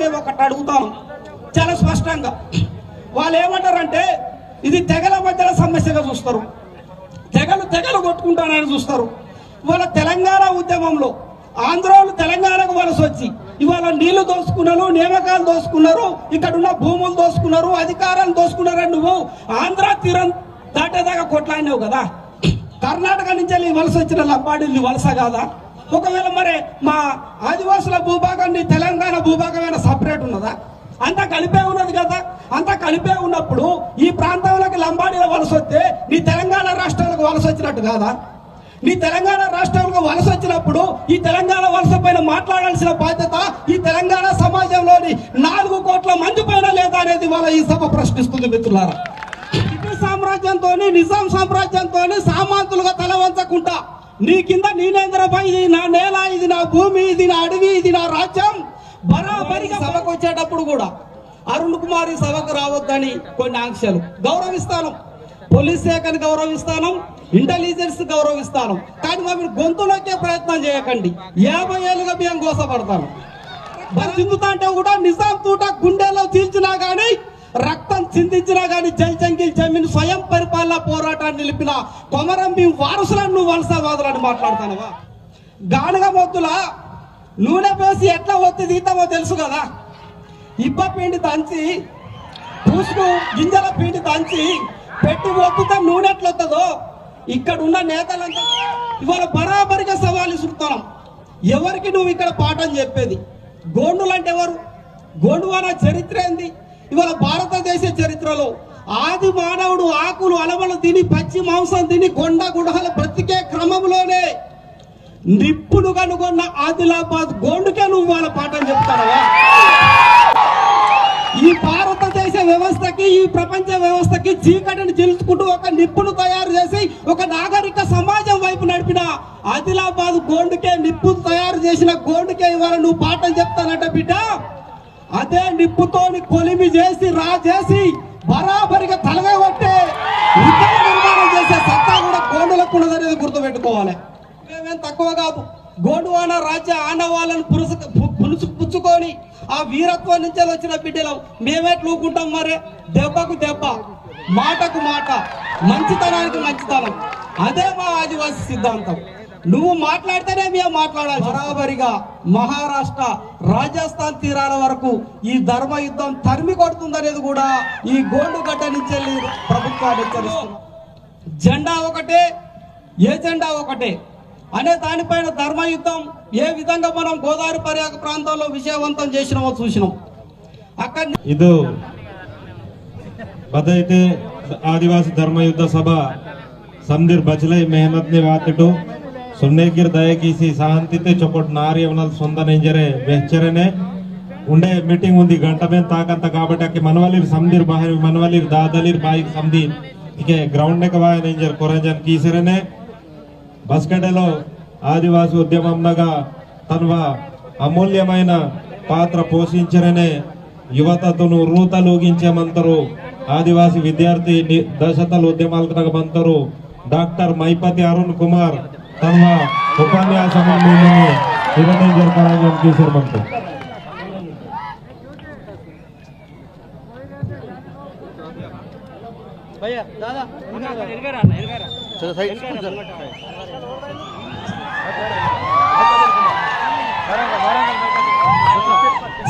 మేము ఒకటి అడుగుతాం. చాలా స్పష్టంగా. వాళ్ళు ఏమంటారంటే ఇది తెగల మధ్యలో సమస్యగా చూస్తారు. తెగలు తెగలు కొట్టుకుంటానని చూస్తారు. ఇవాళ తెలంగాణ ఉద్యమంలో ఆంధ్రోలు తెలంగాణకు వలస వచ్చి ఇవాళ నీళ్ళు దోసుకున్నారు నియామకాలు దోసుకున్నారు ఇక్కడ ఉన్న భూములు దోసుకున్నారు అధికారాలు దోసుకున్నారని నువ్వు ఆంధ్ర తీరం దాటేదాకా కొట్లాడినావు కదా. కర్ణాటక నుంచి వెళ్ళి వలస వచ్చిన లంబాడీలు వలస కాదా? ఒకవేళ మరి మా ఆదివాసుల భూభాగాన్ని తెలంగాణ భూభాగమైన సపరేట్ ఉన్నదా? అంతా కలిపే ఉన్నది కదా. అంతా కలిపే ఉన్నప్పుడు ఈ ప్రాంతంలోకి లంబాడీల వలస వస్తే నీ తెలంగాణ రాష్ట్రాలకు వలస వచ్చినట్టు కాదా? నీ తెలంగాణ రాష్ట్రాలకు వలస వచ్చినప్పుడు ఈ తెలంగాణ వలస పైన మాట్లాడాల్సిన బాధ్యత ఈ తెలంగాణ సమాజంలోని నాలుగు కోట్ల మంది పైన లేదా అనేది వాళ్ళ ఈ సభ ప్రశ్నిస్తుంది మిత్రులారా. బ్రిటిష్ సామ్రాజ్యంతో నిజాం సామ్రాజ్యంతో సామాంతులుగా తలవంచకుండా నీ కింద నేనేంద్రపై ఇది నా నేల ఇది నా భూమి ఇది నా అడవి ఇది నా రాజ్యం. బరాబరిగా సభకు వచ్చేటప్పుడు కూడా అరుణ్ కుమార్ ఈ సభకు రావద్దని కొన్ని ఆంక్షలు. గౌరవిస్తాను. పోలీస్ శాఖని గౌరవిస్తాను. ఇంటెలిజెన్స్ గౌరవిస్తాను. కానీ మా మీరు గొంతులోకే ప్రయత్నం చేయకండి. యాభై ఏళ్ళుగా మేము గోసపడతాను. చిందుతా అంటే కూడా నిజాం తూట గుండెల్లో తీల్చినా కానీ రక్తం చిందించినా కానీ జై జంగిల్ జమీన్ స్వయం పరిపాలన పోరాటాన్ని నిలిపిన కొమరం భీం వారసులను నువ్వు వలసవాదులని మాట్లాడుతానవా గానుగ మొద్దుల నూనె పోసి ఎట్లా ఒత్తి తీతామో తెలుసు కదా. ఇబ్బ పిండి దంచి పూసుకు గింజల పిండి దంచి పెట్టి ఒత్తుతా నూనె ఎట్లొస్తుందో ఇక్కడ ఉన్న నేతలంతా ఇవాళ బరాబరిగా సవాలు ఇస్తున్నాం ఎవరికి నువ్వు ఇక్కడ పాఠం చెప్పేది? గోండులు అంటే ఎవరు? గోండువాన చరిత్ర ఏంది? ఇవాళ భారతదేశ చరిత్రలో ఆది మానవుడు ఆకులు అలవలు తిని పచ్చి మాంసం తిని కొండ గుడహలు బ్రతికే క్రమంలోనే నిప్పును కనుగొన్న ఆదిలాబాద్ గోండుకే నువ్వు వాళ్ళ పాఠం చెప్తానవా ఈ భారతదేశ వ్యవస్థకి ఈ ప్రపంచ వ్యవస్థకి చీకటిని చిలుచుకుంటూ ఒక నిప్పును తయారు చేసి ఒక నాగరిక సమాజం వైపు నడిపిన ఆదిలాబాద్ గోండుకే నిప్పును తయారు చేసిన గోండుకే ఇవాళ నువ్వు పాఠం చెప్తానంట బిడ్డ. అదే నిప్పుతోని కొలిమి చేసి రా చేసి బరాబరిగా తలగా కొట్టే ఉద్యమ నిర్మాణం చేసే సత్తా కూడా గోండులకు ఉన్నదనేది గుర్తుపెట్టుకోవాలి. మేమేం తక్కువ కాదు. గోండువాన రాజ్య ఆనవాళ్ళను పురుసు పులుసు పుచ్చుకొని ఆ వీరత్వం నుంచి వచ్చిన బిడ్డలం. మేమే మరే. దెబ్బకు దెబ్బ మాటకు మాట మంచితనానికి మంచితనం. అదే మా ఆదివాసి సిద్ధాంతం. నువ్వు మాట్లాడితేనే మేము మాట్లాడాలి బరాబరిగా మహారాష్ట్ర రాజస్థాన్ తీరాల వరకు ఈ ధర్మ యుద్ధం తరిమి కొడుతుందనేది కూడా ఈ గోండు గడ్డ నుంచి ప్రభుత్వాన్ని జెండా ఒకటే ఏ జెండా ఒకటే? అనే దానిపైన ధర్మ యుద్ధం ఏ విధంగా మనం గోదావరి పర్యాక ప్రాంతంలో విజయవంతం చేసినామో చూసినాం. అక్కడ ఇది అదైతే ఆదివాసీ ధర్మ యుద్ధ సభ సందీర్ బజలై మెహనత్ని ವಾತಿಟು ಸುನ್ನೇಗಿರ್ ದಯಕೀಸಿ సహంతితే చొప్పటి నారి ఏమన్నా సొంత నెంజరే వెచ్చరనే ఉండే మీటింగ్ ఉంది గంట మీద తాకంత కాబట్టి అక్కడ మనవలిర్ సందిర్ బాహర్ మనవలిర్ దాదలిర్ బాయిక్ సంది ఇక గ్రౌండ్ నెక బాయ్ నెంజర్ కొరంజన్ కీసరనే బస్కడలో ఆదివాసి ఉద్యమంనగా తన అమూల్యమైన పాత్ర పోషించరనే యువతను రూతలూగించమంతరు ఆదివాసి విద్యార్థి ని- దశతల ఉద్యమాలకు ಬಂತರು డాక్టర్ మైపతి అరుణ్ కుమార్ తన ఉపన్యాసము ఇవ్వడం జరపాలని అనిపించారు మనకు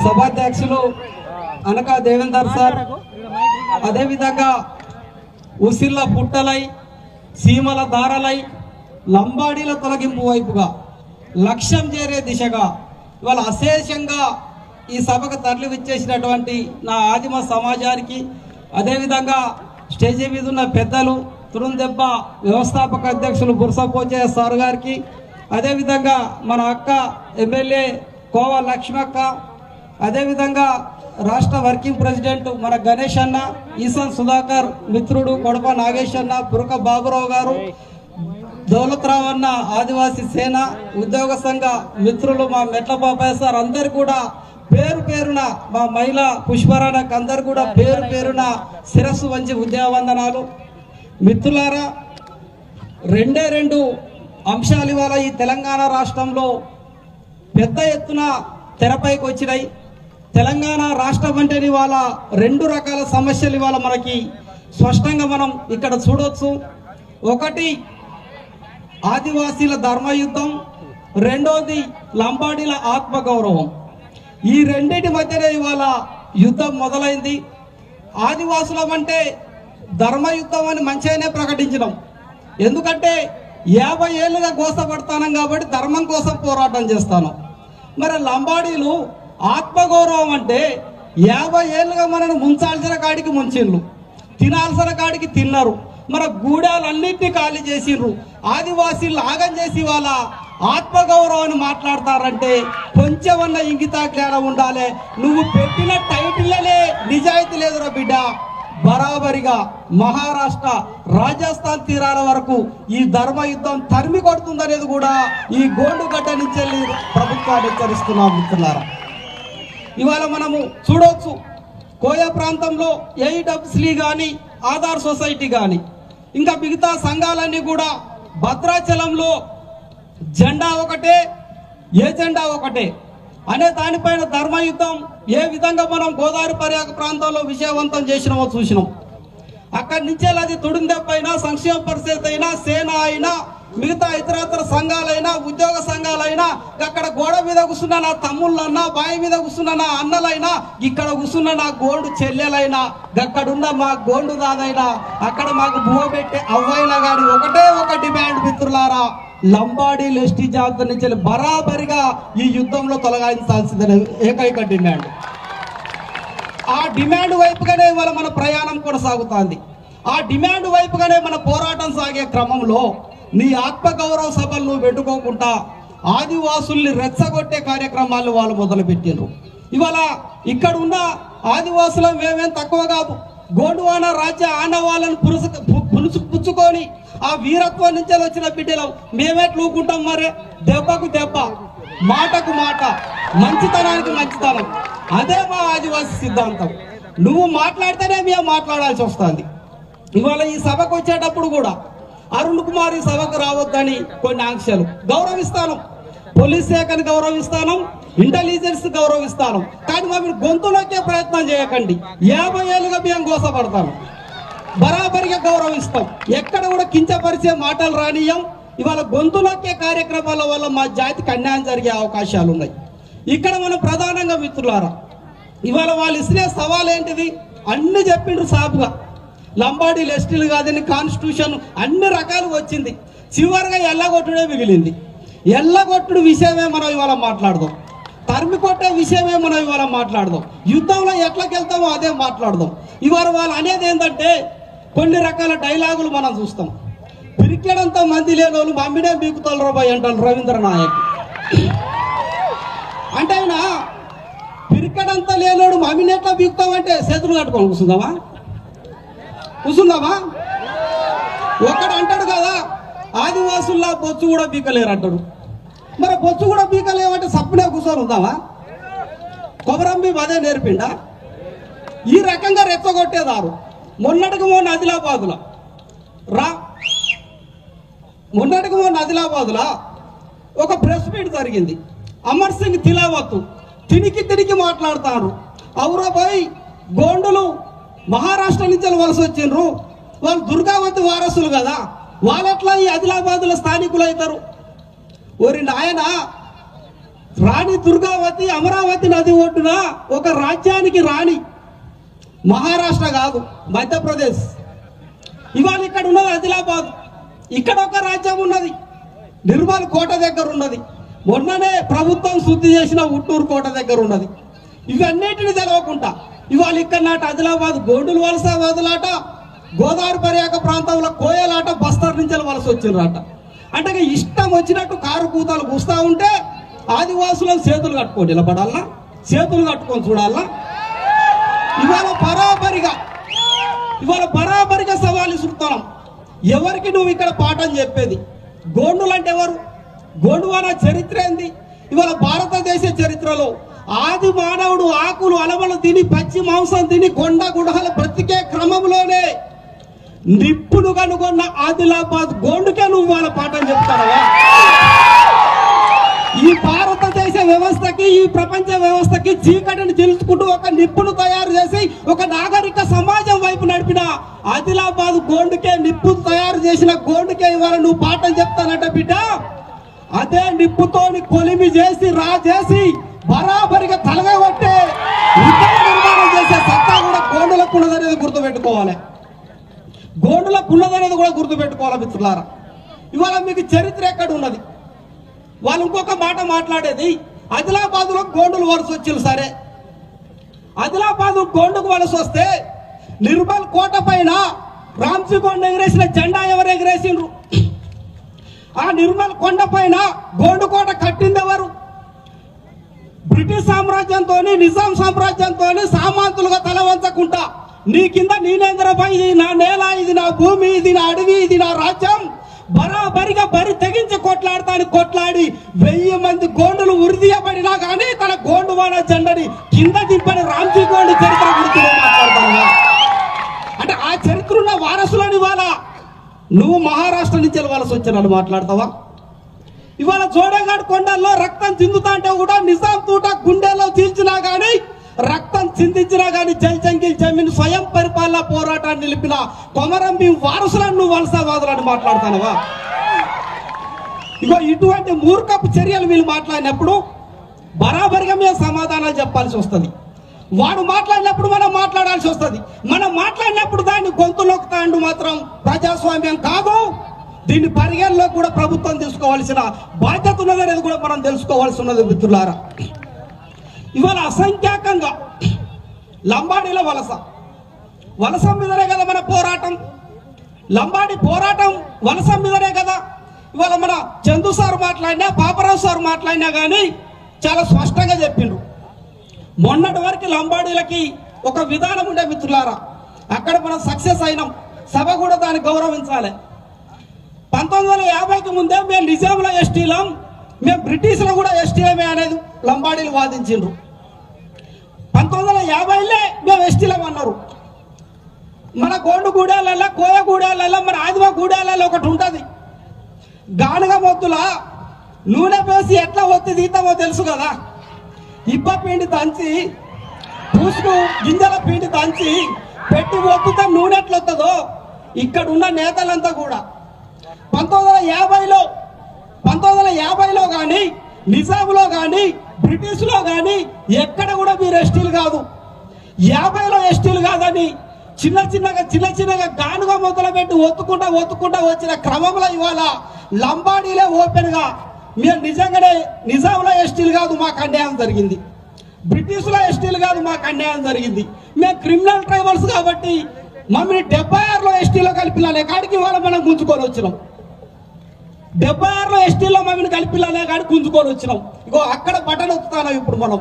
సభాధ్యక్షులు అనకా దేవేందర్ సార్ అదేవిధంగా ఉసిర్ల పుట్టలై సీమల దారలై లంబాడీల తొలగింపు వైపుగా లక్ష్యం చేరే దిశగా ఇవాళ అశేషంగా ఈ సభకు తరలి విచ్చేసినటువంటి నా ఆదిమ సమాజానికి అదేవిధంగా స్టేజీ మీద ఉన్న పెద్దలు తురుందెబ్బ వ్యవస్థాపక అధ్యక్షులు బుర్సపోచయ్య సార్ గారికి అదేవిధంగా మన అక్క ఎమ్మెల్యే కోవ లక్ష్మక్క అదేవిధంగా రాష్ట్ర వర్కింగ్ ప్రెసిడెంట్ మన గణేష్ అన్న ఈసన్ సుధాకర్ మిత్రుడు కొడప నాగేష్ అన్న పురక బాబురావు గారు దౌలత్రావు అన్న ఆదివాసీ సేన ఉద్యోగ సంఘ మిత్రులు మా మెట్ల బాబాయ్ సార్ అందరు కూడా పేరు పేరున మా మహిళ పుష్పరాణకు అందరు కూడా పేరు పేరున శిరస్సు వంచి ఉద్యావందనాలు. మిత్రులారా రెండే రెండు అంశాలు ఇవాళ ఈ తెలంగాణ రాష్ట్రంలో పెద్ద ఎత్తున తెరపైకి వచ్చినాయి. తెలంగాణ రాష్ట్రం అంటే ఇవాళ రెండు రకాల సమస్యలు ఇవాళ మనకి స్పష్టంగా మనం ఇక్కడ చూడవచ్చు ఒకటి ఆదివాసీల ధర్మయుద్ధం రెండోది లంబాడీల ఆత్మగౌరవం. ఈ రెండింటి మధ్యనే ఇవాళ యుద్ధం మొదలైంది. ఆదివాసులం అంటే ధర్మయుద్ధం అని మంచిగానే ప్రకటించడం ఎందుకంటే యాభై ఏళ్ళుగా గోసపడతానం కాబట్టి ధర్మం కోసం పోరాటం చేస్తాను. మరి లంబాడీలు ఆత్మగౌరవం అంటే యాభై ఏళ్ళుగా మనల్ని ముంచాల్సిన కాడికి ముంచిండ్రు తినాల్సిన కాడికి తిన్నారు. మన గూడాలన్నింటినీ ఖాళీ చేసిండ్రు ఆదివాసీలు ఆగం చేసి వాళ్ళ ఆత్మగౌరవాన్ని మాట్లాడతారంటే కొంచెమన్న ఇంగితా జ్ఞానం ఉండాలి. నువ్వు పెట్టిన టైటిల్లనే నిజాయితీ లేదురా బిడ్డ. బరాబరిగా మహారాష్ట్ర రాజస్థాన్ తీరాల వరకు ఈ ధర్మ యుద్ధం తరిమి కొడుతుందనేది కూడా ఈ గోల్డ్ గడ్డ నుంచి వెళ్ళి ప్రభుత్వాన్ని హెచ్చరిస్తున్నాం మిత్రులారా. ఇవాళ మనము చూడవచ్చు కోయ ప్రాంతంలో ఏఈడబ్ల్యూసీ కానీ ఆధార్ సొసైటీ కానీ ఇంకా మిగతా సంఘాలన్నీ కూడా భద్రాచలంలో జెండా ఒకటే ఏ జెండా ఒకటే. అనే దానిపైన ధర్మయుద్ధం ఏ విధంగా మనం గోదావరి పర్యాక ప్రాంతంలో విజయవంతం చేసినామో చూసినాం. అక్కడి నుంచే అది తుడిందెప్పైనా సంక్షేమ పరిస్థితి అయినా సేన అయినా మిగతా ఇతరత్ర సంఘాలైనా ఉద్యోగ సంఘాలైనా అక్కడ గోడ మీద కూర్చున్న నా తమ్ముళ్ళన్నా బావి మీద కూర్చున్న నా అన్నలైనా ఇక్కడ కూర్చున్న నా గోండు చెల్లెలైనా అక్కడున్న మా గోండు దాదైనా అక్కడ మాకు భూమి పెట్టే అవ్వైనా కానీ ఒకటే ఒక డిమాండ్ మిత్రులారా. లంబాడీ లెస్టి జాబితా నుంచి బరాబరిగా ఈ యుద్ధంలో తొలగించాల్సిందని ఏకైక డిమాండ్. ఆ డిమాండ్ వైపుగానే ఇవాళ మన ప్రయాణం కొనసాగుతోంది. ఆ డిమాండ్ వైపుగానే మన పోరాటం సాగే క్రమంలో నీ ఆత్మగౌరవ సభలు నువ్వు పెట్టుకోకుండా ఆదివాసుల్ని రెచ్చగొట్టే కార్యక్రమాలు వాళ్ళు మొదలుపెట్టిండ్రు ఇవాళ ఇక్కడ ఉన్న ఆదివాసుల మేమేం తక్కువ కాదు. గోండువాన రాజ్య ఆనవాళ్ళను పురుసు పులుసు పుచ్చుకొని ఆ వీరత్వం నుంచి వచ్చిన బిడ్డలం. మేమెట్లుకుంటాం మరే. దెబ్బకు దెబ్బ. మాటకు మాట. మంచితనానికి మంచితనం. అదే మా ఆదివాసి సిద్ధాంతం. నువ్వు మాట్లాడితేనే మేము మాట్లాడాల్సి వస్తుంది. ఇవాళ ఈ సభకు వచ్చేటప్పుడు కూడా అరుణ్ కుమార్ ఈ సభకు రావద్దని కొన్ని ఆంక్షలు. గౌరవిస్తాను. పోలీస్ శాఖని గౌరవిస్తాను. ఇంటెలిజెన్స్ గౌరవిస్తాను. కానీ మమ్మల్ని గొంతులోకే ప్రయత్నం చేయకండి. యాభై ఏళ్ళుగా మేము గోసపడతాను బరాబరిగా గౌరవిస్తాం. ఎక్కడ కూడా కించపరిచే మాటలు రానియం ఇవాళ గొంతులోకే కార్యక్రమాల వల్ల మా జాతికి అన్యాయం జరిగే అవకాశాలు ఉన్నాయి. ఇక్కడ మనం ప్రధానంగా మిత్రులారా ఇవాళ వాళ్ళు ఇస్తే సవాల్ ఏంటిది అన్ని చెప్పిండ్రు సాపుగా లంబాడీ లెస్టులు కాదని కాన్స్టిట్యూషన్ అన్ని రకాలు వచ్చింది. చివరిగా ఎల్లగొట్టుడే మిగిలింది. ఎల్లగొట్టుడు విషయమే మనం ఇవాళ మాట్లాడదాం. తరిమి కొట్టే విషయమే మనం ఇవాళ మాట్లాడదాం. యుద్ధంలో ఎట్లకెళ్తామో అదే మాట్లాడదాం. ఇవాళ వాళ్ళు అనేది ఏంటంటే కొన్ని రకాల డైలాగులు మనం చూస్తాం. పిరికెడంత మంది లేని వాళ్ళు మమ్మిడే బీకుతారు రాబాయ్ అంటారు రవీంద్ర నాయక్. అంటే ఆయన పిరికెడంతా లేనోడు మమ్మిని ఎట్లా బీకుతామంటే చేతులు కట్టుకొని కూర్చుందామా? కూర్చుందామా ఒక్కడు అంటాడు కదా ఆదివాసుల్లా బొచ్చు కూడా బీకలేరు అంటాడు మరి బొచ్చు కూడా బీకలేమంటే సప్పుడే కూర్చొని ఉందామా కొమరంబి అదే నేర్పిండా? ఈ రకంగా రెచ్చగొట్టేదారు. మొన్నటికి మొన్న ఆదిలాబాదులో. రా. మొన్నటికి మొన్న ఆదిలాబాదులో. ఒక ప్రెస్ మీట్ జరిగింది. అమర్ సింగ్ తిలావత్ తినికి తినికి మాట్లాడతారు. ఔరాబాయ్ గోండులు మహారాష్ట్ర నుంచి వలస వచ్చిండ్రు. వాళ్ళు దుర్గావతి వారసులు కదా. వాళ్ళట్లా ఈ ఆదిలాబాదులో స్థానికులు అవుతారు. ఓరి నాయన రాణి దుర్గావతి అమరావతి నది ఒడ్డున ఒక రాజ్యానికి రాణి. మహారాష్ట్ర కాదు మధ్యప్రదేశ్. ఇవాళ ఇక్కడ ఉన్నది ఆదిలాబాద్. ఇక్కడ ఒక రాజ్యం ఉన్నది. నిర్మల్ కోట దగ్గర ఉన్నది. మొన్ననే ప్రభుత్వం శుద్ధి చేసిన ఉట్టూరు కోట దగ్గర ఉన్నది. ఇవన్నిటిని తెలవకుండా ఇవాళ ఇక్కడ నాట ఆదిలాబాద్ గోండుల వలస వదలాట గోదావరి పర్యాక ప్రాంతంలో కోయలాట బస్తర్ నుంచి వలస వచ్చిండ్రట. అంటే ఇష్టం వచ్చినట్టు కారు కూతలు కూస్తా ఉంటే ఆదివాసులను చేతులు కట్టుకొని నిలబడాలా? చేతులు కట్టుకొని చూడాలా? ఇవాళ బరాబరిగా ఇవాళ బరాబరిగా సవాలు ఇస్తున్నాం ఎవరికి నువ్వు ఇక్కడ పాఠం చెప్పేది? గోండులు అంటే ఎవరు? గోండువాన చరిత్ర ఏంది? ఇవాళ భారతదేశ చరిత్రలో ఆది మానవుడు ఆకులు అలవలు తిని పచ్చి మాంసం తిని కొండ గుడహలు బ్రతికే క్రమంలోనే నిప్పును కనుగొన్న ఆదిలాబాద్ గోండుకే నువ్వు వాళ్ళ పాఠం చెప్తావా? ఈ భారతదేశ వ్యవస్థకి ఈ ప్రపంచ వ్యవస్థకి చీకటిని తెలుసుకుంటూ ఒక నిప్పును తయారు చేసి ఒక నాగరిక సమాజం వైపు నడిపిన ఆదిలాబాద్ గోండుకే నిప్పు తయారు చేసిన గోండుకే ఇవాళ నువ్వు పాఠం చెప్తానట బిడ్డ. అదే నిప్పుతోని కొలిమి చేసి రా చేసి బరాబరిగా తలగొట్టే ఉద్యమ నిర్మాణం చేసే సత్తా కూడా గోండులకు ఉన్నదనేది గుర్తుపెట్టుకోవాలి. గోండులకు ఉన్నదనేది కూడా గుర్తుపెట్టుకోవాలి మిత్రులారా. ఇవాళ మీకు చరిత్ర ఎక్కడ ఉన్నది? వాళ్ళు ఇంకొక మాట మాట్లాడేది ఆదిలాబాద్లో గోండులు వలస వచ్చింది సరే. ఆదిలాబాద్ గోండుకు వలస వస్తే నిర్మల్ కోట పైన రామ్జీ కొండ ఎగరేసిన జెండా ఎవరు ఎగరేసిండ్రు? ఆ నిర్మల్ కొండ పైన గోండుకోట కట్టింది ఎవరు? బ్రిటిష్ సామ్రాజ్యంతో నిజాం సామ్రాజ్యంతో సామాంతులుగా తల వంచకుండా నీ కింద నేనేంద్రపై ఇది నా నేల ఇది నా భూమి ఇది నా అడవి ఇది నా రాజ్యం. బరాబరిగా బరి తెగించి కొట్లాడతాను కొట్లాడి వెయ్యి మంది గోండులు ఉరిదీయబడినా కానీ తన గోండువాడ జెండని కింద దింపని రామ్జీ గోండు చరిత్ర గురించి మాట్లాడతాను. అంటే ఆ చరిత్ర ఉన్న వారసులని ఇవాళ నువ్వు మహారాష్ట్ర నుంచి వెళ్ళవలసి వచ్చానని మాట్లాడతావా? ఇవాళ జోడేగాడ్ కొండల్లో రక్తం చిందుతా అంటే కూడా నిజాం తూట గుండెల్లో చీల్చినా గానీ రక్తం చిందించినా గానీ జల్జంగిల్ జమీన్ స్వయం పరిపాలన పోరాటాన్ని నిలిపిన కొమరం భీం వారసులను నువ్వు వలసవాదులని మాట్లాడతానవా ఇగో ఇటువంటి మూర్ఖపు చర్యలు వీళ్ళు మాట్లాడినప్పుడు బరాబరిగా మేము సమాధానాలు చెప్పాల్సి వస్తుంది. వాడు మాట్లాడినప్పుడు మనం మాట్లాడాల్సి వస్తుంది. మనం మాట్లాడినప్పుడు దాన్ని గొంతులోకి తాండు మాత్రం ప్రజాస్వామ్యం కాదు. దీన్ని పరిగణలో కూడా ప్రభుత్వం తీసుకోవాల్సిన బాధ్యత ఉన్నదనేది కూడా మనం తెలుసుకోవాల్సి ఉన్నది మిత్రులారా. ఇవాళ అసంఖ్యాకంగా లంబాడీల వలస. వలస మీదనే కదా మన పోరాటం. లంబాడి పోరాటం వలస మీదనే కదా. ఇవాళ మన చందు సార్ మాట్లాడినా పాపరావు సార్ మాట్లాడినా కానీ చాలా స్పష్టంగా చెప్పిండు. మొన్నటి వరకు లంబాడీలకి ఒక విధానం ఉండే మిత్రులారా. అక్కడ మనం సక్సెస్ అయినాం. సభ కూడా దాన్ని గౌరవించాలి. పంతొమ్మిది వందల యాభైకి ముందే మేము నిజాంలో ఎస్టీలం మేము బ్రిటిష్లో కూడా ఎస్టీలమే అనేది లంబాడీలు వాదించిండ్రు. పంతొమ్మిది వందల యాభైలే మేము ఎస్టీలం అన్నారు. మన గోండు గూడాలలో కోయ మన ఆదివా గూడాలలో ఒకటి ఉంటుంది. గానుగ మొత్తుల నూనె పోసి ఎట్లా ఒత్తి తీతామో తెలుసు కదా. ఇబ్బ పిండి దంచి పూసుకు గింజల పిండి దంచి పెట్టి ఒత్తితే నూనె ఎట్లా వస్తుందో ఇక్కడ ఉన్న నేతలంతా కూడా. పంతొమ్మిది వందల యాభైలో పంతొమ్మిది వందల యాభైలో కానీ నిజాంలో కానీ బ్రిటిష్లో కానీ ఎక్కడ కూడా మీరు ఎస్టీలు కాదు. యాభైలో ఎస్టీలు కాదని చిన్న చిన్నగా చిన్న చిన్నగా గానుగా మొదలు పెట్టి ఒత్తుకుంటా ఒత్తుకుంటా వచ్చిన క్రమంలో ఇవాళ లంబాడీలే ఓపెన్గా మీరు నిజంగానే నిజాంలో ఎస్టీలు కాదు మాకు అన్యాయం జరిగింది. బ్రిటిష్లో ఎస్టీలు కాదు మాకు అన్యాయం జరిగింది. మేము క్రిమినల్ ట్రైబల్స్ కాబట్టి మమ్మల్ని డెబ్బై ఆరులో ఎస్టీలో కలిపిన కాడికి ఇవాళ మనం గుంజుకొని వచ్చినాం. డెబ్బై ఆరులో ఎస్టీలో మమ్మల్ని కలిపిలానే కానీ గుంజుకొని వచ్చినాం. ఇగో అక్కడ బటన్ వస్తున్నాం ఇప్పుడు మనం.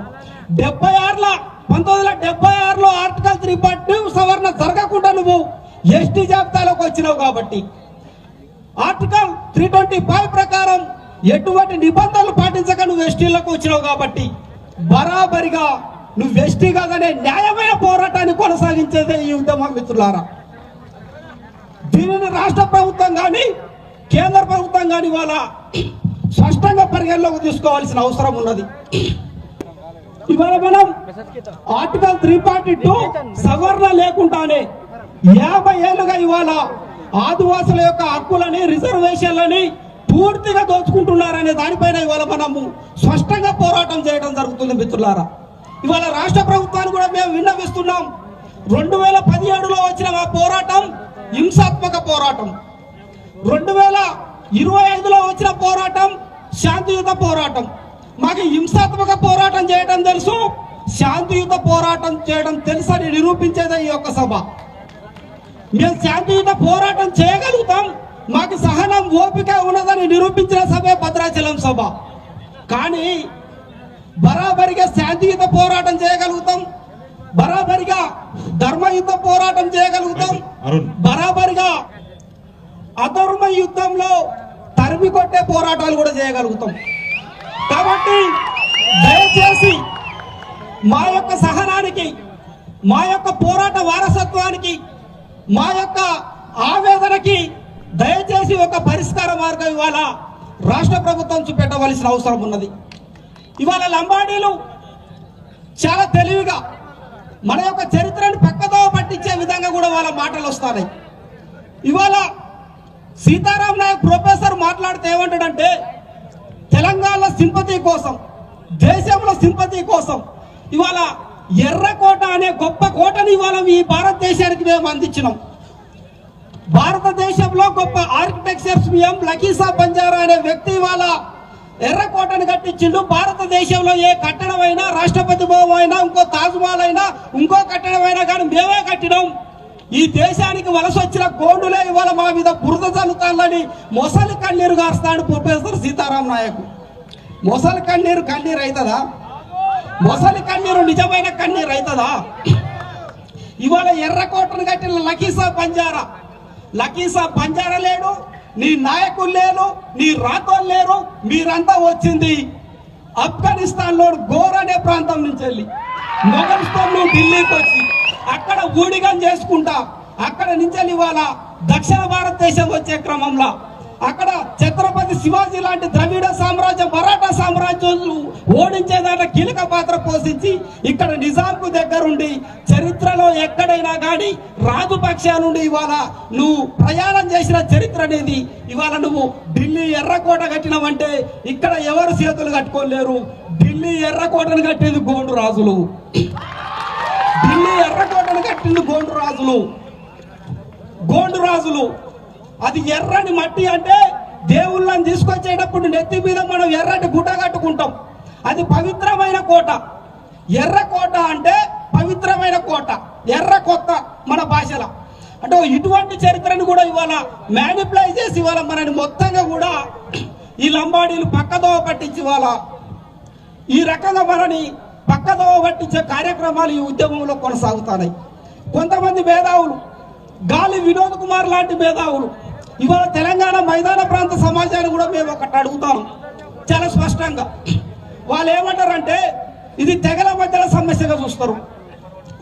డెబ్బై ఆరులో పంతొమ్మిది వందల డెబ్బై ఆరులో ఆర్టికల్ త్రీ పార్టీ సవరణ జరగకుండా నువ్వు ఎస్టీ జాబితాలోకి వచ్చినావు కాబట్టి. ఆర్టికల్ త్రీ ట్వంటీ ఫైవ్ ప్రకారం ఎటువంటి నిబంధనలు పాటించక నువ్వు ఎస్టీలోకి వచ్చినావు కాబట్టి బరాబరిగా నువ్వు ఎస్టీ కాదనే న్యాయమైన పోరాటాన్ని కొనసాగించేదే ఈ ఉద్యమం మిత్రులారా. దీనిని రాష్ట్ర ప్రభుత్వం కానీ కేంద్ర ప్రభుత్వం కానీ ఇవాళ స్పష్టంగా పరిగణలోకి తీసుకోవాల్సిన అవసరం ఉన్నది. ఇవాళ మనం ఆర్టికల్ త్రీ ఫార్టీ టూ సవరణ లేకుండానే యాభై ఏళ్ళుగా ఇవాళ ఆదివాసుల యొక్క హక్కులని రిజర్వేషన్లని పూర్తిగా దోచుకుంటున్నారనే దానిపైన ఇవాళ మనము స్పష్టంగా పోరాటం చేయడం జరుగుతుంది మిత్రులారా. ఇవాళ రాష్ట్ర ప్రభుత్వాన్ని కూడా మేము విన్నవిస్తున్నాం. రెండు వేల పదిహేడులో వచ్చిన మా పోరాటం హింసాత్మక పోరాటం. రెండు వేల ఇరవై ఐదులో వచ్చిన పోరాటం శాంతియుత పోరాటం. మాకు హింసాత్మక పోరాటం చేయడం తెలుసు. శాంతియుత పోరాటం చేయడం తెలుసని నిరూపించేదే ఈ యొక్క సభ. మేము శాంతియుత పోరాటం చేయగలుగుతాం. మాకు సహనం ఓపిక ఉన్నదని నిరూపించిన సభే భద్రాచలం సభ. కానీ బరాబరిగా శాంతియుత పోరాటం చేయగలుగుతాం. బరాబరిగా ధర్మయుద్ధ పోరాటం చేయగలుగుతాం. బరాబరిగా అధర్మ యుద్ధంలో తరిమి కొట్టే పోరాటాలు కూడా చేయగలుగుతాం. కాబట్టి దయచేసి మా యొక్క సహనానికి మా యొక్క పోరాట వారసత్వానికి మా యొక్క ఆవేదనకి దయచేసి ఒక పరిష్కార మార్గం ఇవాళ రాష్ట్ర ప్రభుత్వం చూపెట్టవలసిన అవసరం ఉన్నది. ఇవాళ లంబాడీలు చాలా తెలివిగా మన యొక్క చరిత్రను పక్కదో పట్టించే విధంగా కూడా వాళ్ళ మాటలు వస్తాయి ఇవాళ సీతారాం నాయక్ ప్రొఫెసర్ మాట్లాడితే ఏమంటాడంటే తెలంగాణ సింపతి కోసం దేశంలో సింపతి కోసం ఇవాళ ఎర్రకోట అనే గొప్ప కోటని ఇవాళ ఈ భారతదేశానికి మేము అందించినాం. భారతదేశంలో గొప్ప ఆర్కిటెక్చర్స్ మేము లకీసా బంజారా అనే వ్యక్తి ఇవాళ ఎర్రకోటను కట్టించిండు. భారతదేశంలో ఏ కట్టడమైనా రాష్ట్రపతి భవనం అయినా ఇంకో తాజ్మహల్ అయినా ఇంకో కట్టడమైనా కానీ మేమే కట్టినాం. ఈ దేశానికి వలస వచ్చిన గోండులే ఇవాళ మా మీద బురద చల్లుతానని మొసలి కన్నీరు గారుస్తాడు ప్రొఫెసర్ సీతారాం నాయక్. మొసలి కన్నీరు కన్నీరు అవుతుందా మొసలి కన్నీరు నిజమైన కన్నీరు అవుతుందా ఇవాళ ఎర్రకోటను కట్టిన లకీసా బంజారా. లకీసా బంజారా లేడు నీ నాయకులు లేరు నీ రాతోలు లేరు మీరంతా వచ్చింది ఆఫ్ఘనిస్తాన్లో గోర్ అనే ప్రాంతం నుంచి వెళ్ళి. మొగల్స్తో నుండి ఢిల్లీకి వచ్చి. అక్కడ ఊడిగం చేసుకుంటా అక్కడ నుంచి ఇవాళ దక్షిణ భారతదేశం వచ్చే క్రమంలో. అక్కడ ఛత్రపతి శివాజీ లాంటి ద్రవిడ సామ్రాజ్యం మరాఠా సామ్రాజ్యం ఓడించేదాంట్లో కీలక పాత్ర పోషించి ఇక్కడ నిజాంకు దగ్గరుండి చరిత్రలో ఎక్కడైనా కానీ రాజుపక్ష నుండి ఇవాళ నువ్వు ప్రయాణం చేసిన చరిత్ర అనేది ఇవాళ నువ్వు ఢిల్లీ ఎర్రకోట కట్టినవంటే ఇక్కడ ఎవరు చేతులు కట్టుకోలేరు. ఢిల్లీ ఎర్రకోటను కట్టేది గోండు రాజులు. ఢిల్లీ ఎర్రకోటను కట్టింది గోండు రాజులు గోండు రాజులు అది ఎర్రని మట్టి అంటే దేవుళ్ళని తీసుకొచ్చేటప్పుడు నెత్తి మీద మనం ఎర్రటి గుట కట్టుకుంటాం. అది పవిత్రమైన కోట. ఎర్ర కోట అంటే పవిత్రమైన కోట. ఎర్ర కొత్త మన భాషలో. అంటే ఇటువంటి చరిత్రను కూడా ఇవాళ మ్యానిప్లై చేసి ఇవాళ మనని మొత్తంగా కూడా ఈ లంబాడీలు పక్కదోవ పట్టించి ఇవాళ ఈ రకంగా మనని పక్కదో పట్టించే కార్యక్రమాలు ఈ ఉద్యమంలో కొనసాగుతున్నాయి కొంతమంది మేధావులు గాలి వినోద్ కుమార్ లాంటి మేధావులు ఇవాళ తెలంగాణ మైదాన ప్రాంత సమాజాన్ని కూడా మేము ఒకటి అడుగుతాం. చాలా స్పష్టంగా. వాళ్ళు ఏమంటారంటే ఇది తెగల మధ్యల సమస్యగా చూస్తారు.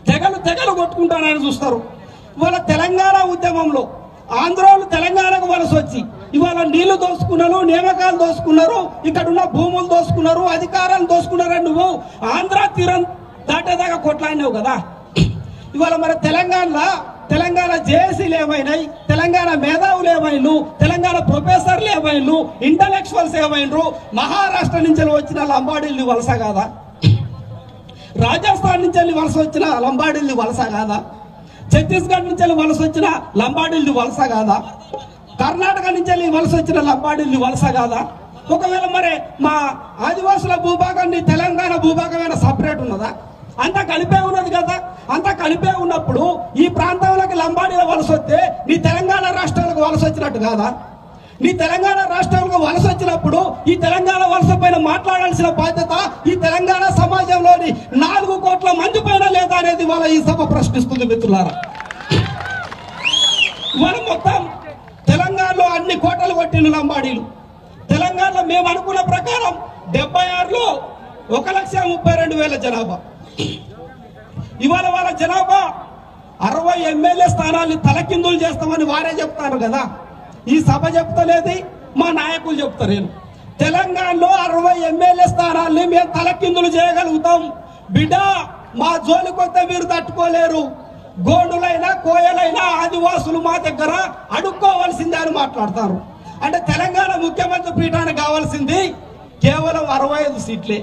తెగలు తెగలు కొట్టుకుంటానని చూస్తారు. ఇవాళ తెలంగాణ ఉద్యమంలో ఆంధ్రోలు తెలంగాణకు వలస వచ్చి ఇవాళ నీళ్ళు దోసుకున్నారు నియామకాలు దోసుకున్నారు ఇక్కడ ఉన్న భూములు దోసుకున్నారు అధికారాలు దోసుకున్నారని నువ్వు? ఆంధ్ర తీరం దాటేదాకా కొట్లాడినావు కదా. ఇవాళ మరి తెలంగాణలో తెలంగాణ జేఏసీలు ఏమైనాయి తెలంగాణ మేధావులు ఏమైనా తెలంగాణ ప్రొఫెసర్లు ఏమైనా ఇంటలెక్చువల్స్ ఏమైనరు మహారాష్ట్ర నుంచి వచ్చిన లంబాడీలు వలస కాదా? రాజస్థాన్ నుంచి వెళ్ళి వలస వచ్చిన లంబాడీలు వలస కాదా? ఛత్తీస్గఢ్ నుంచి వెళ్ళి వలస వచ్చిన లంబాడీలు వలస కాదా? కర్ణాటక నుంచి వెళ్ళి వలస వచ్చిన లంబాడీలు వలస కాదా? ఒకవేళ మరి మా ఆదివాసుల భూభాగాన్ని తెలంగాణ భూభాగమైన సపరేట్ ఉన్నదా? అంతా కలిపే ఉన్నది కదా? అంతా కలిపే ఉన్నప్పుడు ఈ ప్రాంతంలోకి లంబాడీల వలస వస్తే నీ తెలంగాణ రాష్ట్రాలకు వలస వచ్చినట్టు కాదా? నీ తెలంగాణ రాష్ట్రాలకు వలస వచ్చినప్పుడు ఈ తెలంగాణ వలస పైన మాట్లాడాల్సిన బాధ్యత ఈ తెలంగాణ సమాజంలోని నాలుగు కోట్ల మంది పైన లేదా అనేది వాళ్ళ ఈ సభ ప్రశ్నిస్తుంది మిత్రులారా. మనం మొత్తం అన్ని కోటలు కొట్టిన లంబాడీలు. తెలంగాణలో మేము అనుకున్న ప్రకారం డెబ్బై ఆరులో ఒక లక్ష ముప్పై రెండు వేల జనాభా. ఇవాళ వాళ్ళ జనాభా అరవై ఎమ్మెల్యే స్థానాల్ని తలకిందులు చేస్తామని వారే చెప్తారు కదా. ఈ సభ చెప్తలేది మా నాయకులు చెప్తారు తెలంగాణలో అరవై ఎమ్మెల్యే స్థానాల్ని మేము తలకిందులు చేయగలుగుతాం. బిడ్డ మా జోలికొస్తే మీరు తట్టుకోలేరు. గోండులైనా కోయలైనా ఆదివాసులు మా దగ్గర అడుక్కోవలసిందే అని మాట్లాడతారు. అంటే తెలంగాణ ముఖ్యమంత్రి పీఠానికి కావాల్సింది కేవలం అరవై ఐదు సీట్లే.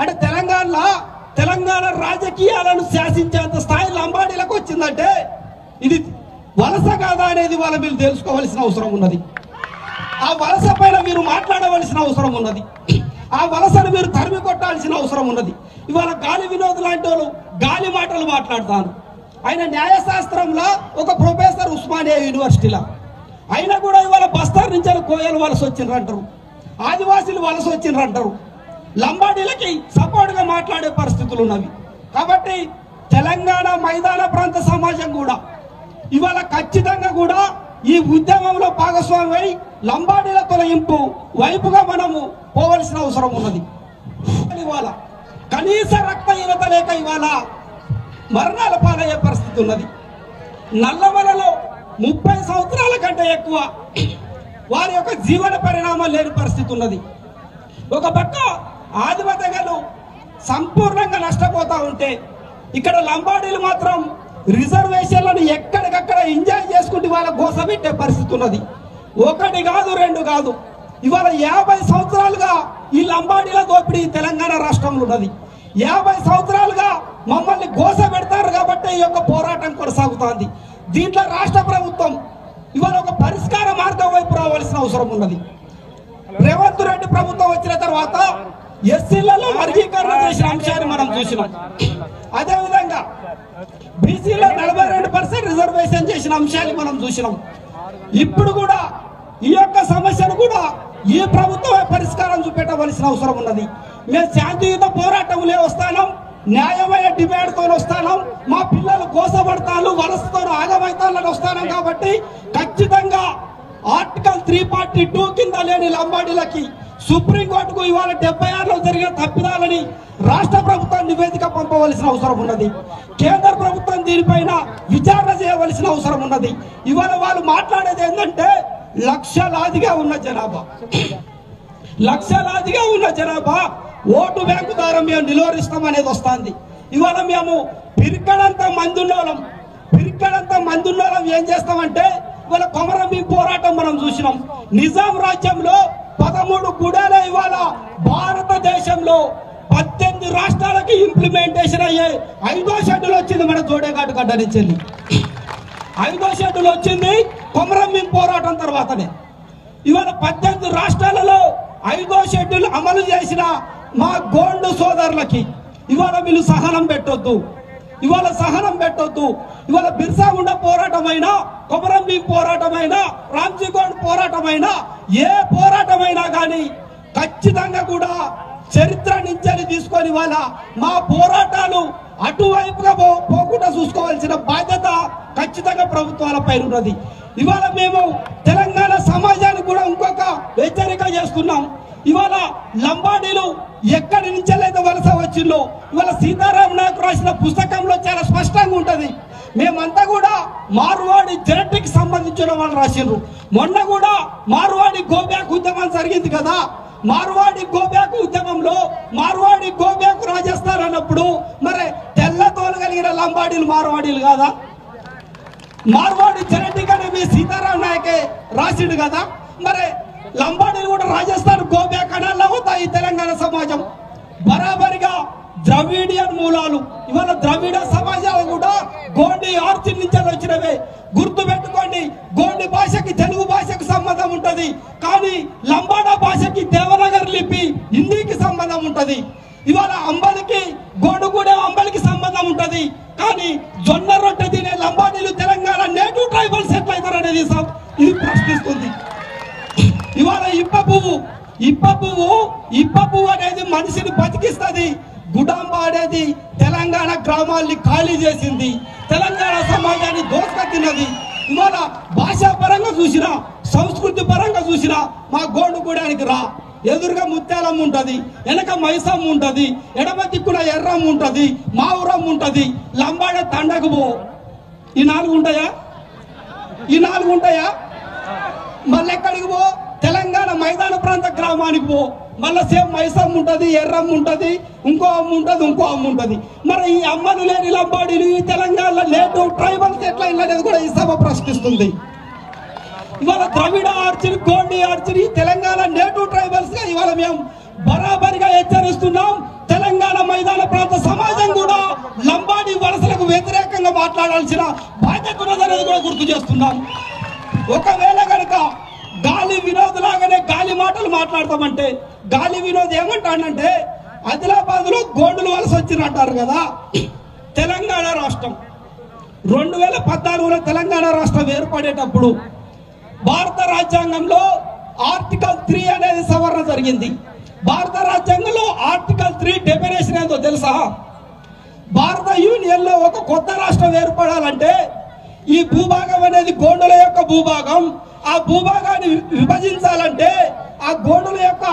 అంటే తెలంగాణలో తెలంగాణ రాజకీయాలను శాసించేంత స్థాయి లంబాడీలకు వచ్చిందంటే ఇది వలస కాదా అనేది వాళ్ళ మీరు తెలుసుకోవాల్సిన అవసరం ఉన్నది. ఆ వలస పైన మీరు మాట్లాడవలసిన అవసరం ఉన్నది. ఆ వలసను మీరు తరిమి కొట్టాల్సిన అవసరం ఉన్నది. ఇవాళ గాలి వినోద్ లాంటి వాళ్ళు గాలి మాటలు మాట్లాడతాను ఆయన న్యాయశాస్త్రంలో ఒక ప్రొఫెసర్ ఉస్మానియా యూనివర్సిటీలో. అయినా కూడా ఇవాళ బస్తార్ నుంచి కోయలు వలస వచ్చిండ్రు అంటారు ఆదివాసీలు వలస వచ్చిండ్రు అంటారు లంబాడీలకి సపోర్ట్గా మాట్లాడే పరిస్థితులు ఉన్నవి. కాబట్టి తెలంగాణ మైదాన ప్రాంత సమాజం కూడా ఇవాళ ఖచ్చితంగా కూడా ఈ ఉద్యమంలో భాగస్వామి లంబాడీల తొలగింపు వైపుగా మనము పోవలసిన అవసరం ఉన్నది. ఇవాళ కనీస రక్తహీనత లేక ఇవాళ మరణాల పాలయ్యే పరిస్థితి ఉన్నది. నల్లమలలో ముప్పై సంవత్సరాల కంటే ఎక్కువ వారి యొక్క జీవన పరిణామం లేని పరిస్థితి ఉన్నది. ఒక పక్క ఆదిమతగలు సంపూర్ణంగా నష్టపోతూ ఉంటే ఇక్కడ లంబాడీలు మాత్రం రిజర్వేషన్లను ఎక్కడికక్కడ ఎంజాయ్ చేసుకుంటూ వాళ్ళ గోస పరిస్థితి ఉన్నది. ఒకటి కాదు రెండు కాదు. ఇవాళ యాభై సంవత్సరాలుగా ఈ లంబాడీల దోపిడీ తెలంగాణ రాష్ట్రంలో ఉన్నది. యాభై సంవత్సరాలుగా మమ్మల్ని గోస పెడతారు కాబట్టి ఈ యొక్క పోరాటం కొనసాగుతోంది. దీంట్లో రాష్ట్ర ప్రభుత్వం ఇవాళ ఒక పరిష్కార మార్గం వైపు రావాల్సిన అవసరం ఉన్నది. రేవంత్ రెడ్డి ప్రభుత్వం వచ్చిన తర్వాత ఎస్సీలలో వర్గీకరణ చేసిన అంశాన్ని మనం చూసినాం. అదేవిధంగా బీసీలో నలభై రెండు పర్సెంట్ రిజర్వేషన్ చేసిన అంశాన్ని మనం చూసినాం. ఇప్పుడు కూడా ఈ యొక్క సమస్యను కూడా ఈ ప్రభుత్వమే పరిష్కారం చూపెట్టవలసిన అవసరం ఉన్నది. మేము శాంతియుత పోరాటంలో వస్తాను న్యాయమైన డిమాండ్తో వస్తాను మా పిల్లలు కోసపడతాను వలసతో ఆగమైతాలని వస్తాను కాబట్టి ఖచ్చితంగా ఆర్టికల్ త్రీ ఫార్టీ టూ కింద లేని లంబాడీలకి సుప్రీంకోర్టుకు ఇవాళ డెబ్బై ఆరులో జరిగిన తప్పిదాలని రాష్ట్ర ప్రభుత్వం నివేదిక పంపవలసిన అవసరం ఉన్నది. కేంద్ర ప్రభుత్వం దీనిపైన విచారణ చేయవలసిన అవసరం ఉన్నది. ఇవాళ వాళ్ళు మాట్లాడేది ఏంటంటే లక్షలాదిగా ఉన్న జనాభా. లక్షలాదిగా ఉన్న జనాభా. ఓటు బ్యాంకు ద్వారా మేము నిలువరిస్తాం అనేది వస్తుంది. ఇవాళ మేము పిరికడంత మంది ఉన్నోళ్ళం పిరికడంత మంది ఉన్నోళ్ళం ఏం చేస్తామంటే ఇవాళ కొమరం పోరాటం మనం చూసినాం. నిజాం రాజ్యంలో పదమూడు గుడాల ఇవాళ భారతదేశంలో పద్దెనిమిది రాష్ట్రాలకి ఇంప్లిమెంటేషన్ అయ్యే ఐదో షెడ్యూల్ వచ్చింది మన జోడేఘాటు గడ్డ నుంచి ఐదో షెడ్యూల్ వచ్చింది కొమరం పోరాటం తర్వాతనే. ఇవాళ పద్దెనిమిది రాష్ట్రాలలో ఐదో షెడ్యూల్ అమలు చేసిన మా గోండు సోదరులకి ఇవాళ వీళ్ళు సహనం పెట్టొద్దు. ఇవాళ సహనం పెట్టొద్దు. ఇవాళ బిర్సాగుండ పోరాటమైనా కొమరం పోరాటమైనా రామ్జీ పోరాటమైనా ఏ పోరాటమైనా కానీ ఖచ్చితంగా కూడా చరిత్ర నుంచి తీసుకొని వాళ్ళ మా పోరాటాలు అటువైపుగా పోకుండా చూసుకోవాల్సిన బాధ్యత ఖచ్చితంగా ప్రభుత్వాల పైన ఉన్నది. ఇవాళ మేము తెలంగాణ సమాజానికి కూడా ఇంకొక హెచ్చరిక చేస్తున్నాం. ఇవాళ లంబాడీలు ఎక్కడి నుంచి వలస వచ్చిందో ఇవాళ సీతారాం నాయకు రాసిన పుస్తకంలో చాలా స్పష్టంగా ఉంటది. మేమంతా కూడా మార్వాడి జెనెటిక్ సంబంధించిన వాళ్ళు రాసిండ్రు. మొన్న కూడా మార్వాడి గోబ్యాక్ ఉద్యమం జరిగింది కదా. మార్వాడి గోబ్యాక్ ఉద్యమంలో మార్వాడి గోబ్యాక్ రాజస్థాన్ అన్నప్పుడు మరి తెల్ల తోలు కలిగిన లంబాడీలు మార్వాడీలు కాదా? మార్వాడి జెనెటిక్ అని మీ సీతారాం నాయకే రాసిండు కదా? మరి లంబాడీలు కూడా రాజస్థాన్ గోబ్యాక్ అనాల్లో అవుతాయి తెలంగాణ సమాజం. బరాబరిగా ద్రవిడియన్ మూలాలు. ఇవాళ ద్రవిడ సమాజాలు కూడా గోండి ఆర్చిన్ నుంచి వచ్చినవే. గుర్తు పెట్టుకోండి గోండి భాషకి తెలుగు భాషకు సంబంధం ఉంటది. కానీ లంబాడా భాషకి దేవనగర్ లిపి హిందీకి సంబంధం ఉంటది. ఇవాళ అంబలికి గోడుగూడెం అంబలికి సంబంధం ఉంటది. కానీ జొన్న రొట్టె తినే లంబాడీలు తెలంగాణ నేటివ్ ట్రైబల్స్ ఎట్లయితారు అనేది ఇది ప్రశ్నిస్తుంది. ఇవాళ ఇప్ప పువ్వు ఇప్ప పువ్వు ఇప్ప పువ్వు అనేది మనిషిని బతికిస్తుంది. కాపాడేది తెలంగాణ గ్రామాల్ని ఖాళీ చేసింది. తెలంగాణ సమాజాన్ని దోసుక తిన్నది ఇవాళ భాషా పరంగా చూసినా సంస్కృతి పరంగా చూసినా మా గోండుగూడానికి రా. ఎదురుగా ముత్యాలమ్మ ఉంటుంది వెనక మైసమ్మ ఉంటుంది ఎడమ దిక్కున ఎర్రమ్మ ఉంటుంది మావురమ్మ ఉంటుంది. లంబాడ తండకు పో. ఈ నాలుగు ఉంటాయా? ఈ నాలుగు ఉంటాయా? మళ్ళీ ఎక్కడికి పో? తెలంగాణ మైదాన ప్రాంత గ్రామానికి పో. మళ్ళీ సేమ్ మైసమ్మ ఉంటుంది ఎర్రమ్మ ఉంటుంది ఇంకో అమ్మ ఉంటుంది ఇంకో అమ్మ ఉంటుంది. మరి ఈ అమ్మలు లేని లంబాడీలు ఈ తెలంగాణలో లేటు ట్రైబల్స్ ఎట్లా ఇల్లనేది కూడా ఈ సభ ప్రశ్నిస్తుంది. ఇవాళ ద్రవిడ ఆర్చిని గోండి ఆర్చిని తెలంగాణ నేటివ్ ట్రైబల్స్గా ఇవాళ మేము బరాబరిగా హెచ్చరిస్తున్నాం. తెలంగాణ మైదాన ప్రాంత సమాజం కూడా లంబాడి వలసలకు వ్యతిరేకంగా మాట్లాడాల్సిన బాధ్యత ఉన్నదనేది కూడా గుర్తు చేస్తున్నాం. ఒకవేళ కనుక గాలి వినోద్ లాగానే గాలి మాటలు మాట్లాడతామంటే గాలి వినోద్ ఏమంటాడంటే ఆదిలాబాద్లో గోండులు వలస వచ్చినట్టారు కదా. తెలంగాణ రాష్ట్రం. రెండు వేల పద్నాలుగులో తెలంగాణ రాష్ట్రం ఏర్పడేటప్పుడు భారత రాజ్యాంగంలో ఆర్టికల్ త్రీ అనేది సవరణ జరిగింది. భారత రాజ్యాంగంలో ఆర్టికల్ త్రీ డెఫినేషన్ ఏందో తెలుసా? భారత యూనియన్లో ఒక కొత్త రాష్ట్రం ఏర్పడాలంటే ఈ భూభాగం అనేది గోండుల యొక్క భూభాగం. ఆ భూభాగాన్ని విభజించాలంటే ఆ గోండుల యొక్క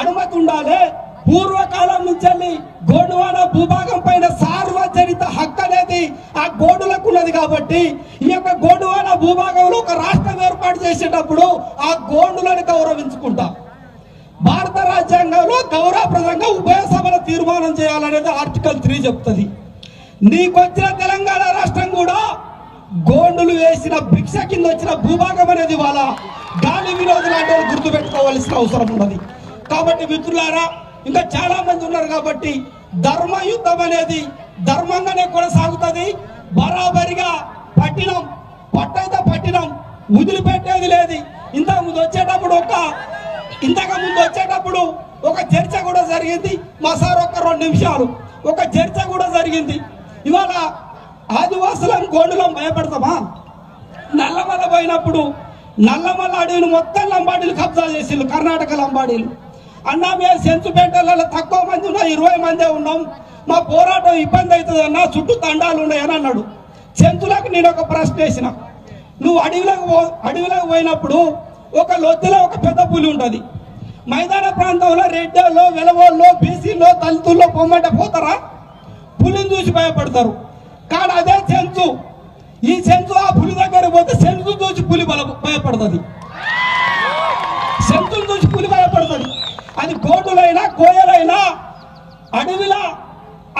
అనుమతి ఉండాలి. పూర్వకాలం నుంచి గోండువాన భూభాగం పైన సార్వజనిత హక్కు అనేది ఆ గోండులకు ఉన్నది కాబట్టి ఈ యొక్క గోండువాన భూభాగంలో ఒక రాష్ట్రం ఏర్పాటు చేసేటప్పుడు ఆ గోండులను గౌరవించుకుంటాం. భారత రాజ్యాంగంలో గౌరవప్రదంగా ఉభయ సభల తీర్మానం చేయాలనేది ఆర్టికల్ త్రీ చెప్తుంది. నీకొచ్చిన తెలంగాణ రాష్ట్రం కూడా గోండులు వేసిన భిక్ష కింద వచ్చిన భూభాగం అనేది వాళ్ళ గాలి వినోద్ లాంటి వాళ్ళు గుర్తుపెట్టుకోవాల్సిన అవసరం ఉన్నది. కాబట్టి మిత్రులారా ఇంకా చాలా మంది ఉన్నారు కాబట్టి ధర్మ యుద్ధం అనేది ధర్మంగానే కొనసాగుతుంది. బరాబరిగా పట్టినం పట్టయితే పట్టినం వదిలిపెట్టేది లేదు. ఇంతకు ముందు వచ్చేటప్పుడు ఒక ఇంతకు ముందు వచ్చేటప్పుడు ఒక చర్చ కూడా జరిగింది. మా సార్ ఒక రెండు నిమిషాలు ఒక చర్చ కూడా జరిగింది. ఇవాళ ఆదివాసులం గోండులం భయపడతామా? నల్లమల పోయినప్పుడు నల్లమల అడవిని మొత్తం లంబాడీలు కబ్జా చేసిండ్రు కర్ణాటక లంబాడీలు. అన్నా మేము సెంచుపేటలలో తక్కువ మంది ఉన్నాం ఇరవై మందే ఉన్నాం. మా పోరాటం ఇబ్బంది అవుతుంది అన్న చుట్టూ తండాలు ఉన్నాయని అన్నాడు. సెంచులకు నేను ఒక ప్రశ్న వేసిన. నువ్వు అడవిలోకి పో అడవిలోకి పోయినప్పుడు ఒక లొత్తిలో ఒక పెద్ద పులి ఉంటుంది. మైదాన ప్రాంతంలో రెడ్డోళ్ళు వెలవోళ్ళు బీసీలో దళితుల్లో పొమ్మంటే పోతారా? పులిని చూసి భయపడతారు. కానీ అదే సెంచు ఈ సెంచు ఆ పులి దగ్గర పోతే సెంచు చూసి పులి బల భయపడుతుంది. సెంచును చూసి పులి అది కోటులైనా కోయలైనా అడవిలా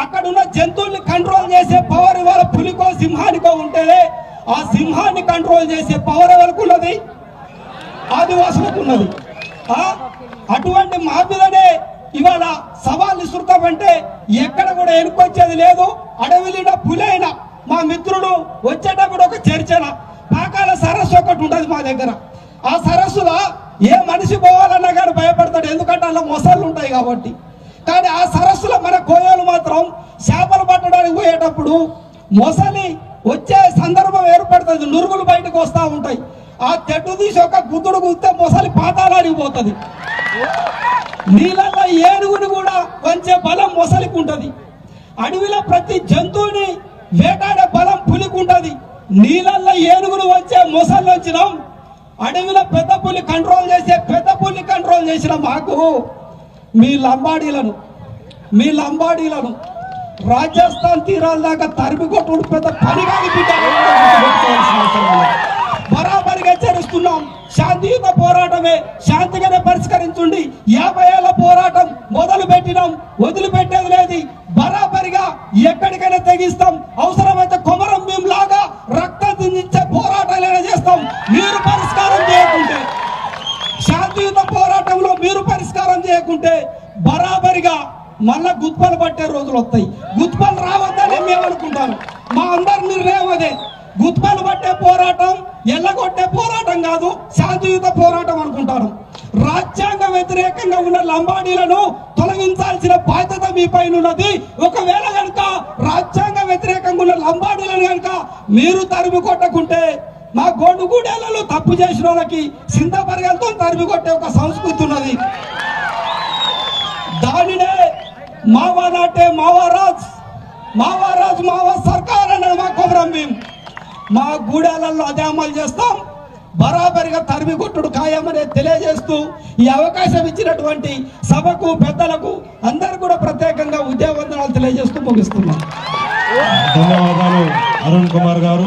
అక్కడున్న జంతువుల్ని కంట్రోల్ చేసే పవర్ ఇవాళ పులికో సింహానికో ఉంటే ఆ సింహాన్ని కంట్రోల్ చేసే పవర్ ఎవరికి ఉన్నది? ఆదివాసులకు ఉన్నది. అటువంటి మా మీదనే ఇవాళ సవాల్ విస్తృతమంటే ఎక్కడ కూడా ఎనుకొచ్చేది లేదు. అడవిలిన పులైన మా మిత్రుడు వచ్చేటప్పుడు ఒక చర్చన. పాకాల సరస్సు ఒకటి ఉంటది మా దగ్గర. ఆ సరస్సులో ఏ మనిషి పోవాలన్నా కానీ భయపడతాడు. ఎందుకంటే అలా మొసళ్ళు ఉంటాయి కాబట్టి. కానీ ఆ సరస్సులో మన కోయలు మాత్రం చేపలు పట్టడానికి పోయేటప్పుడు మొసలి వచ్చే సందర్భం ఏర్పడుతుంది. నురుగులు బయటకు వస్తూ ఉంటాయి. ఆ చెట్టు తీసి ఒక గుద్దుడు గుద్దితే మొసలి పాతాళానికి పోతుంది. నీళ్ళల్లో ఏనుగుని కూడా వంచే బలం మొసలికి ఉంటుంది. అడవిలో ప్రతి జంతువుని వేటాడే బలం పులికి ఉంటుంది. నీళ్ళల్లో ఏనుగును వంచే మొసళ్ళు వచ్చినాం. అడవిలో పెద్ద పులి కంట్రోల్ చేసే పెద్ద పులి కంట్రోల్ చేసిన మాకు మీ లంబాడీలను మీ లంబాడీలను రాజస్థాన్ తీరాల దాకా తరిమి కొట్టుడు పెద్ద పని బరాబరిగా హెచ్చరిస్తున్నాం. శాంతియుత పోరాటమే శాంతిగానే పరిష్కరించుండి యాభై ఏళ్ళ పోరాటం మొదలు పెట్టినాం వదిలిపెట్టేది లేదు. బరాబరిగా ఎక్కడికైనా తెగిస్తాం. అవసరమైతే కొమరం భీం లాగా రక్తం దించే పోరాటాలైనా చేస్తాం. మీరు పరిష్కారం చేయకుంటే శాంతియుత పోరాటంలో మీరు పరిష్కారం చేయకుంటే బరాబరిగా మళ్ళా గుత్పలు పట్టే రోజులు వస్తాయి. గుత్పలు రావద్దని మేము అనుకుంటాను. మా అందరినీ రేవదే. అదే పట్టే పోరాటం ఎల్లగొట్టే పోరాటం కాదు శాంతియుత పోరాటం అనుకుంటారు. రాజ్యాంగ వ్యతిరేకంగా ఉన్న లంబాడీలను తొలగించాల్సిన బాధ్యత మీ పైన ఉన్నది. ఒకవేళ కనుక రాజ్యాంగ వ్యతిరేకంగా ఉన్న లంబాడీలను కనుక మీరు తరిమి కొట్టకుంటే మా గోడుగూడేళ్ళలో తప్పు చేసిన వాళ్ళకి సింతపరగలతో తరిమి కొట్టే ఒక సంస్కృతి ఉన్నది. దానినే మావా నాటే మావారాజ్ మావారాజ్ మావా సర్కార్ అన్నాడు మా కొమరం మేము మా గూడాలలో అదే అమలు చేస్తాం. బరాబరిగా తరిమి కొట్టుడు ఖాయమనే తెలియజేస్తూ ఈ అవకాశం ఇచ్చినటువంటి సభకు పెద్దలకు అందరు కూడా ప్రత్యేకంగా ఉద్యోగవందనాలు తెలియజేస్తూ ముగిస్తున్నాం. ధన్యవాదాలు అరుణ్ కుమార్ గారు.